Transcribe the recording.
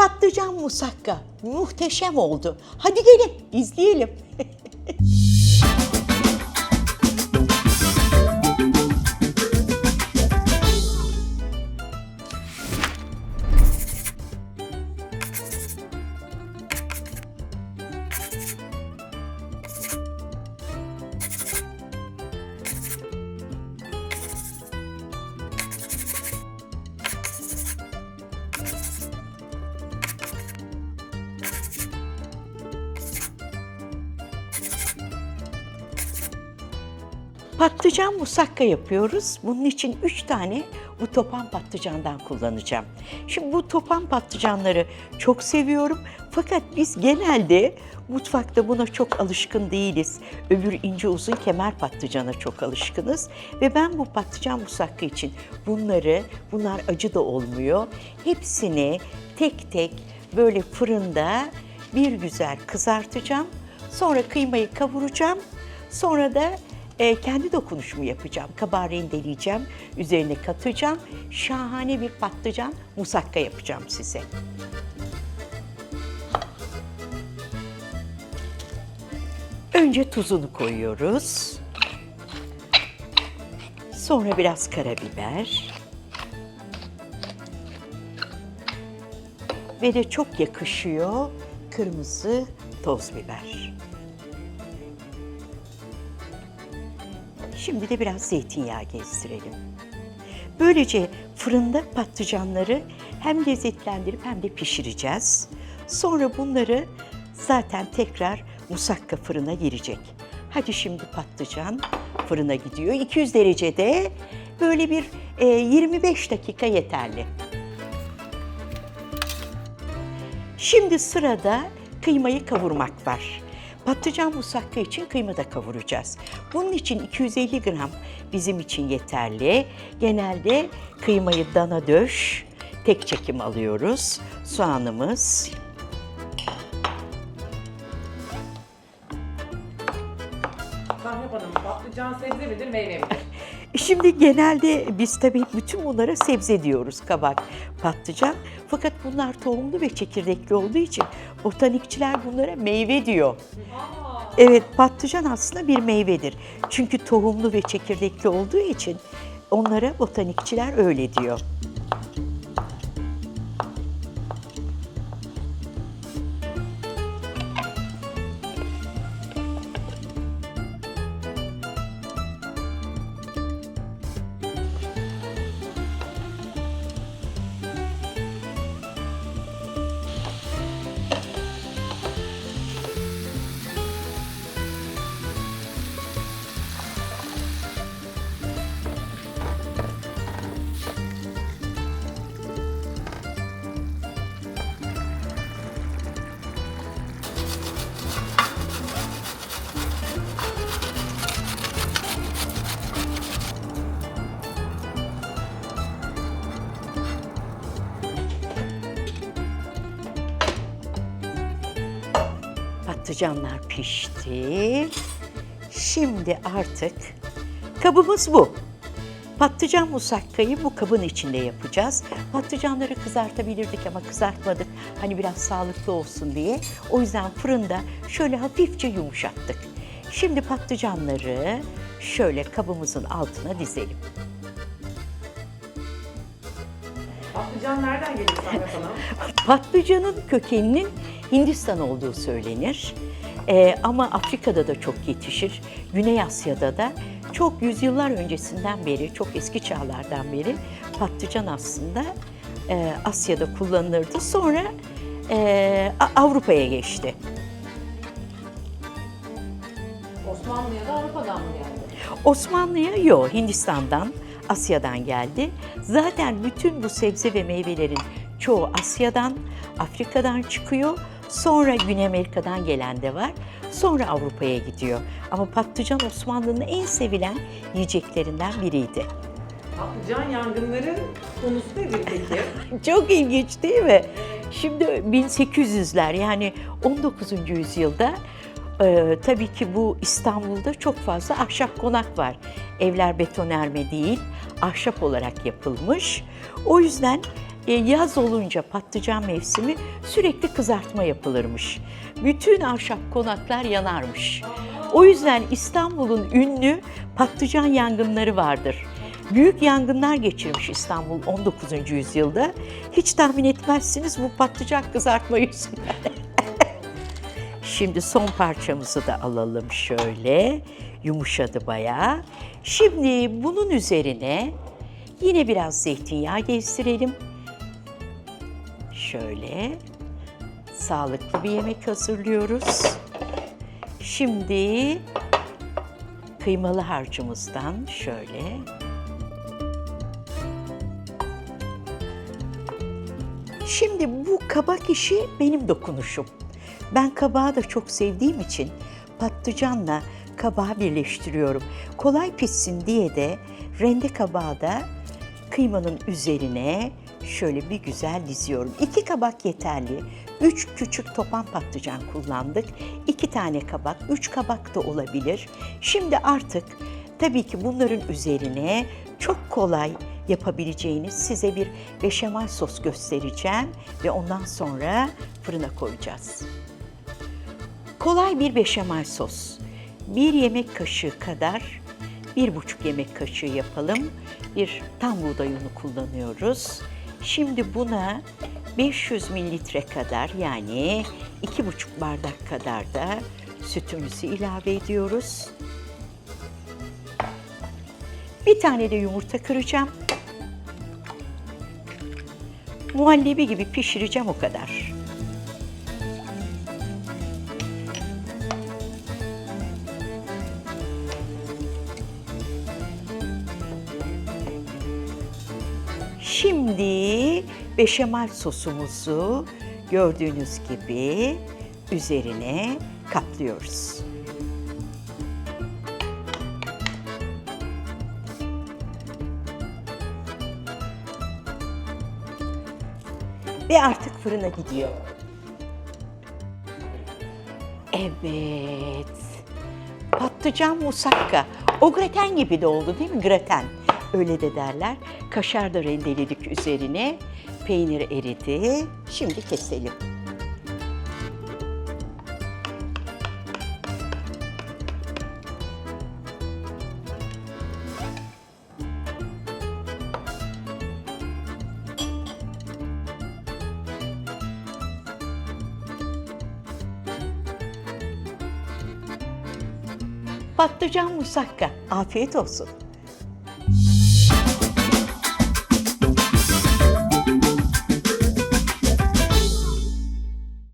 Patlıcan musakka. Muhteşem oldu. Hadi gelin izleyelim. Patlıcan musakka yapıyoruz. Bunun için üç tane bu topan patlıcandan kullanacağım. Şimdi bu topan patlıcanları çok seviyorum. Fakat biz genelde mutfakta buna çok alışkın değiliz. Öbür ince uzun kemer patlıcana çok alışkınız. Ve ben bu patlıcan musakka için bunları, bunlar acı da olmuyor. Hepsini tek tek böyle fırında bir güzel kızartacağım. Sonra kıymayı kavuracağım. Sonra da e, kendi dokunuşumu yapacağım. Kabağı rendeleyeceğim, üzerine katacağım. Şahane bir patlıcan musakka yapacağım size. Önce tuzunu koyuyoruz. Sonra biraz karabiber. Ve de çok yakışıyor kırmızı toz biber. Şimdi de biraz zeytinyağı gezdirelim. Böylece fırında patlıcanları hem lezzetlendirip hem de pişireceğiz. Sonra bunları zaten tekrar musakka fırına girecek. Hadi şimdi patlıcan fırına gidiyor. 200 derecede böyle bir e, 25 dakika yeterli. Şimdi sırada kıymayı kavurmak var. Patlıcan musakka için kıyma da kavuracağız. Bunun için 250 gram bizim için yeterli. Genelde kıymayı dana döş, tek çekim alıyoruz. Soğanımız, Hanım, patlıcan sebze midir, meyve midir? Şimdi genelde biz tabii bütün bunlara sebze diyoruz kabak, patlıcan. Fakat bunlar tohumlu ve çekirdekli olduğu için botanikçiler bunlara meyve diyor. Evet patlıcan aslında bir meyvedir. Çünkü tohumlu ve çekirdekli olduğu için onlara botanikçiler öyle diyor. Patlıcanlar pişti. Şimdi artık kabımız bu. Patlıcan musakkayı bu kabın içinde yapacağız. Patlıcanları kızartabilirdik ama kızartmadık. Hani biraz sağlıklı olsun diye. O yüzden fırında şöyle hafifçe yumuşattık. Şimdi patlıcanları şöyle kabımızın altına dizelim. Patlıcan nereden geliyor Zeynep Hanım? Patlıcanın kökeninin Hindistan olduğu söylenir. Ee, ama Afrika'da da çok yetişir. Güney Asya'da da çok yüzyıllar öncesinden beri, çok eski çağlardan beri patlıcan aslında e, Asya'da kullanılırdı. Sonra e, Avrupa'ya geçti. Osmanlı'ya da Avrupa'dan mı geldi? Osmanlı'ya yok, Hindistan'dan, Asya'dan geldi. Zaten bütün bu sebze ve meyvelerin çoğu Asya'dan, Afrika'dan çıkıyor. Sonra Güney Amerika'dan gelen de var. Sonra Avrupa'ya gidiyor. Ama patlıcan Osmanlı'nın en sevilen yiyeceklerinden biriydi. Patlıcan yangınları konusu nedir peki? Çok ilginç değil mi? Şimdi 1800'ler yani 19. yüzyılda e, tabii ki bu İstanbul'da çok fazla ahşap konak var. Evler betonerme değil, ahşap olarak yapılmış. O yüzden yaz olunca patlıcan mevsimi sürekli kızartma yapılırmış. Bütün ahşap konaklar yanarmış. O yüzden İstanbul'un ünlü patlıcan yangınları vardır. Büyük yangınlar geçirmiş İstanbul 19. yüzyılda. Hiç tahmin etmezsiniz bu patlıcan kızartma yüzünden. Şimdi son parçamızı da alalım şöyle. Yumuşadı bayağı. Şimdi bunun üzerine yine biraz zeytinyağı gezdirelim. Şöyle sağlıklı bir yemek hazırlıyoruz. Şimdi kıymalı harcımızdan şöyle Şimdi bu kabak işi benim dokunuşum. Ben kabağı da çok sevdiğim için patlıcanla kabağı birleştiriyorum. Kolay pişsin diye de rende kabağı da kıymanın üzerine şöyle bir güzel diziyorum. İki kabak yeterli. Üç küçük topan patlıcan kullandık. İki tane kabak, üç kabak da olabilir. Şimdi artık tabii ki bunların üzerine çok kolay yapabileceğiniz size bir beşamel sos göstereceğim ve ondan sonra fırına koyacağız. Kolay bir beşamel sos. Bir yemek kaşığı kadar, bir buçuk yemek kaşığı yapalım. Bir tam buğday unu kullanıyoruz. Şimdi buna 500 mililitre kadar yani iki buçuk bardak kadar da sütümüzü ilave ediyoruz. Bir tane de yumurta kıracağım. Muhallebi gibi pişireceğim o kadar. Şimdi beşamel sosumuzu gördüğünüz gibi üzerine kaplıyoruz. Ve artık fırına gidiyor. Evet. Patlıcan musakka. O graten gibi de oldu değil mi? Graten. Öyle de derler. Kaşar da rendeledik üzerine. Peynir eridi. Şimdi keselim. Patlıcan musakka. Afiyet olsun.